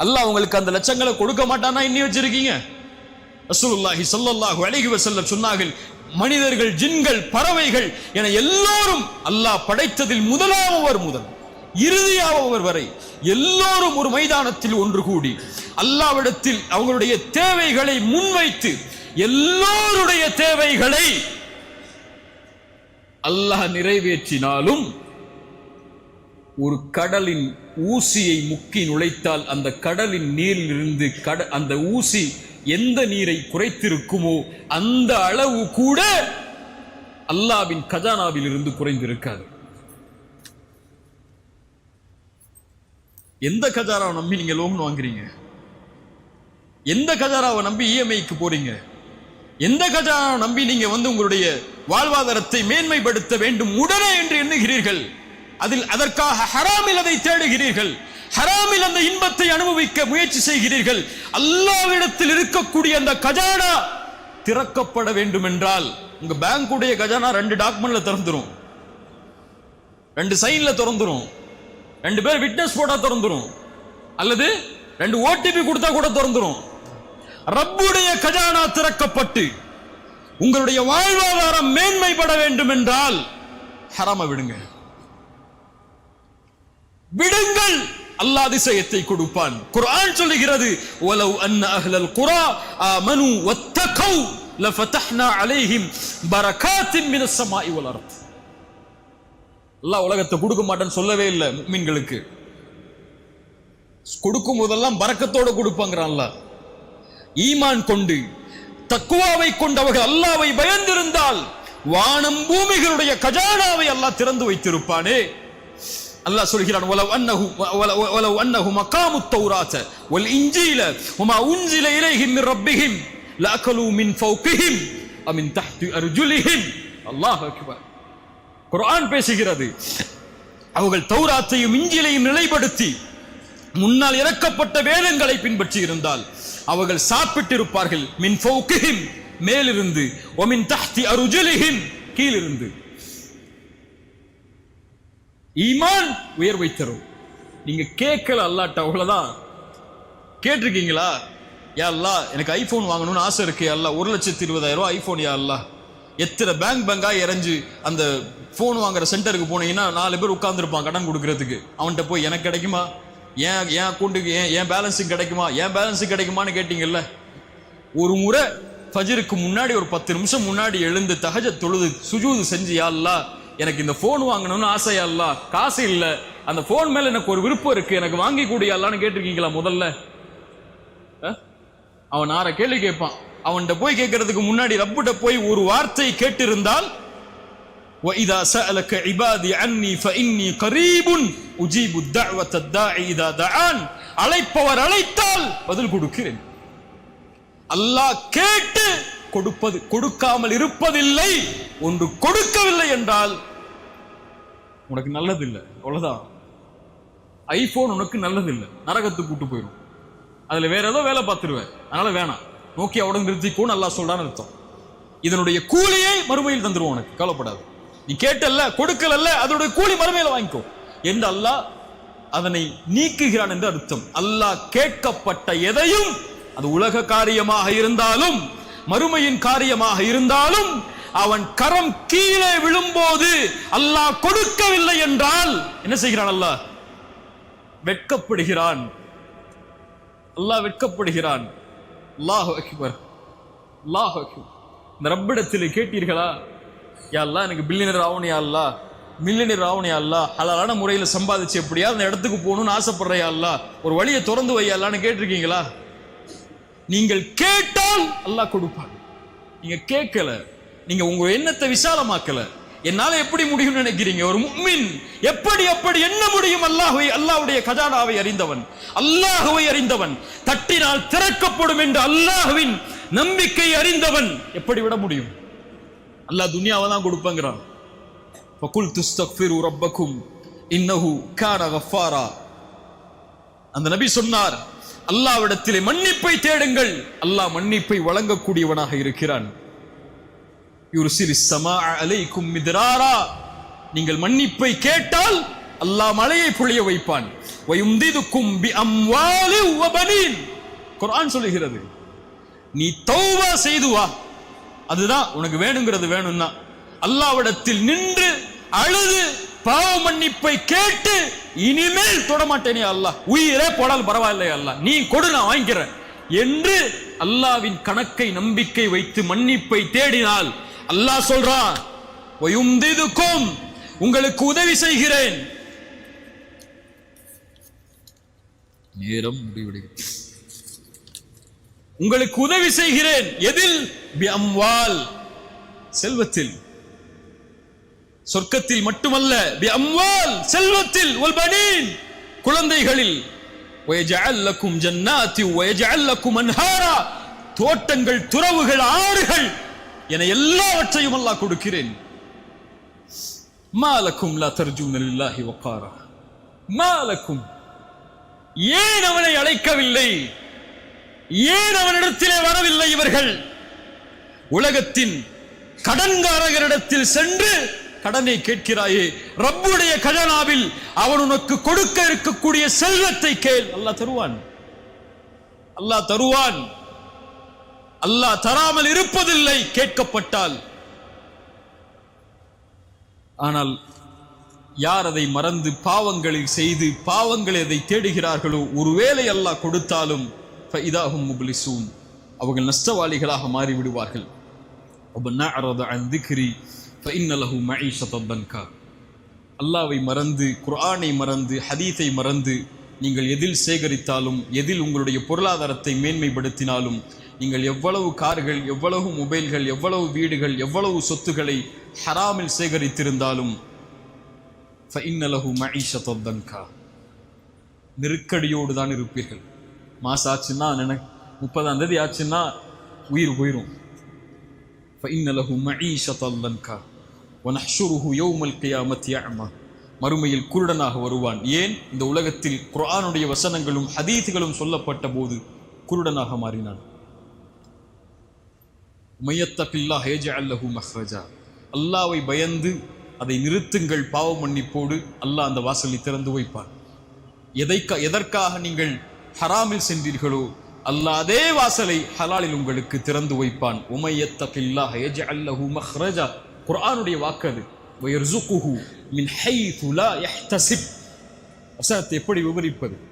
அல்லாஹ் உங்களுக்கு அந்த லட்சங்களை கொடுக்க மாட்டானா இன்னி வச்சிருக்கீங்க? ரசூலுல்லாஹி ஸல்லல்லாஹு சொன்னார்கள் மனிதர்கள் ஜின்கள் பறவைகள் என எல்லோரும் அல்லாஹ் படைத்ததில் முதலாமவர் முதல் இறுதியாவவர் வரை எல்லோரும் ஒரு மைதானத்தில் ஒன்று கூடி அல்லாவிடத்தில் அவங்களுடைய தேவைகளை முன்வைத்து எல்லோருடைய தேவைகளை அல்லாஹ் நிறைவேற்றினாலும் ஒரு கடலின் ஊசியை முக்கி நுழைத்தால் அந்த கடலின் நீரிலிருந்து கட அந்த ஊசி எந்த நீரை குறைத்திருக்குமோ அந்த அளவு கூட அல்லாவின் கஜானாவில் இருந்து குறைந்திருக்காது. எந்த கஜாராவை நம்பி நீங்க லோன் வாங்குறீங்க? எந்த கஜாராவை நம்பி இஎம்ஐக்கு போறீங்க? எந்த கஜானாவை நம்பி நீங்க வந்து உங்களுடைய வாழ்வாதாரத்தை மேன்மைப்படுத்த வேண்டும் உடனே என்று எண்ணுகிறீர்கள்? அதில் அதற்காக ஹராமில் அதை தேடுகிறீர்கள். ஹராமில் அந்த இன்பத்தை அனுபவிக்க முயற்சி செய்கிறீர்கள். அல்லாவிடத்தில் இருக்கக்கூடிய அந்த கஜானா திறக்கப்பட வேண்டும் என்றால் உங்க பேங்குடைய கஜானா ரெண்டு டாக்குமெண்ட்ல திறந்துரும். ரெண்டு சைன்ல திறந்துரும். ரெண்டு பேர் விட்னஸ் போட்டா திறந்துரும். அல்லது ரெண்டு ஓடிபி கொடுத்தா கூட திறந்துரும். ரப்புடைய கஜானா திறக்கப்பட்டு உங்களுடைய வாழ்வாதாரம் மேன்மைப்பட வேண்டும் என்றால் ஹராம விடுங்க. விடுங்கள். அல்லாஹ் அதிசயத்தை கொடுப்பான். குர்ஆன் சொல்லுகிறது வலவ் அன்ன அஹ்லல் குரா ஆமனு வத்தகௌ லஃபதஹ்னா அலைஹிம் பரகாத்தின் மினஸ் ஸமாஇ வல் அர்த். அல்லாஹ் உலகத்தை கொடுக்க மாட்டேன்னு சொல்லவே இல்லை முக்மின்களுக்கு கொடுக்கும் போதெல்லாம் பரக்கத்தோட கொடுப்பாங்கிறான் அல்லாஹ். ஈமான் கொண்டு தக்குவாவை கொண்டவர்கள் அல்லாவை பயந்திருந்தால் வானம் பூமிகளுடைய கஜானாவை அல்லாஹ் திறந்து வைத்திருப்பானே. அல்லாஹ் சொல்கிறான் வலவ் அன்னஹு வலவ் வலவ் அன்னஹு மகாமு தௌராத வல் இன்ஜீல உமா உன்சில இலைஹிம் மின் ரப்பிஹிம் லஅகலு மின் ஃபௌகிஹிம் அ மின் தஹ்தி அர்ஜுலிஹிம். அல்லாஹ் அக்பர். குர்ஆன் பேசுகிறது அவர்கள் தௌராத்தையும் இஞ்சிலையும் நிலைப்படுத்தி முன்னால் இறக்கப்பட்ட வேதங்களை பின்பற்றி இருந்தால் அவர்கள் சாப்பிட்டிருப்பார்கள் மின் ஃபௌகிஹிம் மேலிருந்து ஒமின் தஹ்தி அருஜுலிஹிம் கீழிருந்து. ஈமான் உயர்வை தரும். நீங்க கேட்கல அல்லாட்ட அவ்வளவுதான். கேட்டிருக்கீங்களா? யா எனக்கு ஐபோன் வாங்கணும்னு ஆசை இருக்கு அல்லா. ஒரு லட்சத்தி இருபதாயிரம் ரூபாய் ஐபோன் யா அல்லா. எத்தனை பேங்க் பேங்காக இறஞ்சு அந்த ஃபோன் வாங்குற சென்டருக்கு போனீங்கன்னா நாலு பேர் உட்காந்துருப்பான் கடன் கொடுக்கறதுக்கு. அவன்கிட்ட போய் எனக்கு கிடைக்குமா? ஏன் என் அக்கௌண்ட்டுக்கு ஏன் என் பேலன்ஸுக்கு கிடைக்குமா? என் பேலன்ஸுக்கு கிடைக்குமான்னு கேட்டீங்கல்ல? ஒரு முறை ஃபஜருக்கு முன்னாடி ஒரு பத்து நிமிஷம் முன்னாடி எழுந்து தகஜ தொழுது சுஜூது செஞ்சு யா அல்லா எனக்கு இந்த ஃபோன் வாங்கணும்னு ஆசையா அல்லாஹ் காசு இல்ல அந்த ஃபோன் மேல எனக்கு ஒரு விருப்பம் இருக்கு எனக்கு வாங்கி கூடிய அல்லான்னு கேட்டிருக்கீங்களா முதல்ல அஹ்? அவன் ஆற கேள்வி கேட்பான் அவன்கிட்ட போய் கேட்கறதுக்கு முன்னாடி ரப்புட்ட போய் ஒரு வார்த்தை கேட்டிருந்தால் وَإِذَا سَأَلَكَ عِبَادِي عَنِّي فَإِنِّي قَرِيبٌ أُجِيبُ الدَّعْوَةَ الدَّاعِ إِذَا دَعَانِ அழைப்பவர் அழைத்தால் பதில் கொடுக்கிறேன் அல்லாஹ் கேட்டு கொடுப்பது கொடுக்காமல் இருப்பதில்லை ஒன்று கொடுக்கவில்லை என்றால் உனக்கு நல்லது இல்லை அவ்வளவுதான். ஐபோன் உனக்கு நல்லது இல்லை நரகத்துக்கு கூட்டு போயிடும் அதுல வேற ஏதோ வேலை பார்த்துருவேன். அதனால வேணாம். நோக்கி அவடன் நிறுத்திக்கோன்னு அல்லாஹ் சொல்றான்னு அர்த்தம். இதனுடைய கூலியை மறுமையில் தந்துருவோம் உனக்கு. கவலைப்படாது. நீ கேட்டல்ல கொடுக்கலல்ல அதனுடைய கூலி மறுமையில வாங்கிக்கோ. என்று அல்லாஹ் அதனை நீக்குகிறான் என்று அர்த்தம். அல்லாஹ் கேட்கப்பட்ட எதையும் அது உலக காரியமாக இருந்தாலும் மறுமையின் காரியமாக இருந்தாலும் அவன் கரம் கீழே விழும்போது அல்லாஹ் கொடுக்கவில்லை என்றால் என்ன செய்கிறான் அல்லாஹ்? வெட்கப்படுகிறான். அல்லாஹ் வெட்கப்படுகிறான். அல்லாஹ் அக்பர். அல்லாஹ் அக்பர். இந்த ரப்பிடத்தில் கேட்டீர்களா? யா அல்லாஹ் எனக்கு பில்லியனர் ஆகணும் யா அல்லாஹ் மில்லியனர் ஆகணும் யா முறையில் சம்பாதிச்சு எப்படியா அந்த இடத்துக்கு போகணும்னு ஆசைப்படுறையா அல்லா ஒரு வழியை திறந்து வை கேட்டிருக்கீங்களா? நீங்கள் கேட்டால் அல்லாஹ் கொடுப்பான். நீங்க கேட்கல. நீங்க உங்க எண்ணத்தை விசாலமாக்கல. என்னால எப்படி முடியும்னு நினைக்கிறீங்க? ஒரு முக்மின் எப்படி எப்படி என்ன முடியும்? அல்லாஹுவை அல்லாஹுடைய கஜானாவை அறிந்தவன். அல்லாஹுவை அறிந்தவன். தட்டினால் திறக்கப்படும் என்று அல்லாஹுவின் நம்பிக்கை அறிந்தவன். எப்படி விட முடியும்? அல்லாஹ் துனியாவை தான் கொடுப்பங்கிறான். ஃபகுல் துஸ்தக்ஃபிரு ரப்பக்கும் இன்னஹு கான கஃபாரா. அந்த நபி சொன்னார் அல்லாவிடத்திலே மன்னிப்பை தேடுங்கள். அல்லாஹ் மன்னிப்பை வழங்கக்கூடியவனாக இருக்கிறான். யுர்சிலி சமா அலைக்கும் மிதிராரா நீங்கள் மன்னிப்பை கேட்டால் அல்லாஹ் மலையை பொழிய வைப்பான். வயும்திதுக்கும் பி அம்வாலி வ குரான் சொல்லுகிறது நீ தௌவா செய்து வா. அதுதான் உனக்கு வேணுங்கிறது வேணும்னா. அல்லாவிடத்தில் நின்று அழுது பாவ மன்னிப்பை கேட்டு இனிமேல் தொடமாட்டேனே அல்லாஹ். உயிரே போடால் பரவாயில்லையா அல்லாஹ். நீ கொடு நான் வாங்கிக்கிறேன். என்று அல்லாவின் கணக்கை நம்பிக்கை வைத்து மன்னிப்பை தேடினால் அல்லாஹ் சொல்றான் உங்களுக்கு உதவி செய்கிறேன். நேரம் முடிவடைகிறது. உங்களுக்கு உதவி செய்கிறேன். எதில்? அம்வால். செல்வத்தில். சொர்க்கத்தில் மட்டுமல்ல பி அம்வால். செல்வத்தில். குழந்தைகளில். ஜன்னாத்தி தோட்டங்கள் துறவுகள் ஆறுகள். என எல்லாவற்றையும் அல்லாஹ் கொடுக்கிறேன். மாலக்கும் லா மாலக்கும் ஏன் அவனை அழைக்கவில்லை? ஏன் அவனிடத்திலே வரவில்லை இவர்கள்? உலகத்தின் கடன்காரகரிடத்தில் சென்று கடனை கேட்கிறாயே. ரப்புடைய கஜனாவில் அவன் உனக்கு கொடுக்க இருக்கக்கூடிய செல்வத்தை கேள். அல்லாஹ் தருவான். அல்லாஹ் தருவான். அல்லாஹ் தராமல் இருப்பதில்லை. கேட்கப்பட்டால். ஆனால் யார் அதை மறந்து பாவங்களை செய்து பாவங்களை அதை தேடுகிறார்களோ ஒருவேளை அல்லாஹ் கொடுத்தாலும் இதாகும் முபலிசூன். அவர்கள் நஷ்டவாளிகளாக மாறிவிடுவார்கள். அல்லாவை மறந்து குரானை மறந்து ஹதீத்தை மறந்து நீங்கள் எதில் சேகரித்தாலும் எதில் உங்களுடைய பொருளாதாரத்தை மேன்மைப்படுத்தினாலும் நீங்கள் எவ்வளவு கார்கள் எவ்வளவு மொபைல்கள் எவ்வளவு வீடுகள் எவ்வளவு சொத்துக்களை ஹராமில் சேகரித்திருந்தாலும் நெருக்கடியோடு தான் இருப்பீர்கள். மாசம் ஆச்சுன்னா நினை முப்பதாம் தேதி ஆச்சுன்னா உயிர் போயிடும் மறுமையில் குருடனாக வருவான். ஏன்? இந்த உலகத்தில் குரானுடைய வசனங்களும் ஹதீத்துகளும் சொல்லப்பட்ட போது குருடனாக மாறினான். மையத்தகில்லா ஹேஜ அல்லஹு மஹ்ரஜா. அல்லாவை பயந்து அதை நிறுத்துங்கள் பாவ மன்னிப்போடு அல்லாஹ் அந்த வாசலை திறந்து வைப்பான். எதைக்க எதற்காக நீங்கள் ஹராமில் சென்றீர்களோ அல்லாஹ் அதே வாசலை ஹலாலில் உங்களுக்கு திறந்து வைப்பான். உமையத்தகில்லா ஹேஜ அல்லஹு மஹ்ரஜா. குர்ஆனுடைய வாக்கு அது. வயர்சுகுஹு மின் ஹைது லா யஹ்தசிப். வசனத்தை எப்படி விவரிப்பது?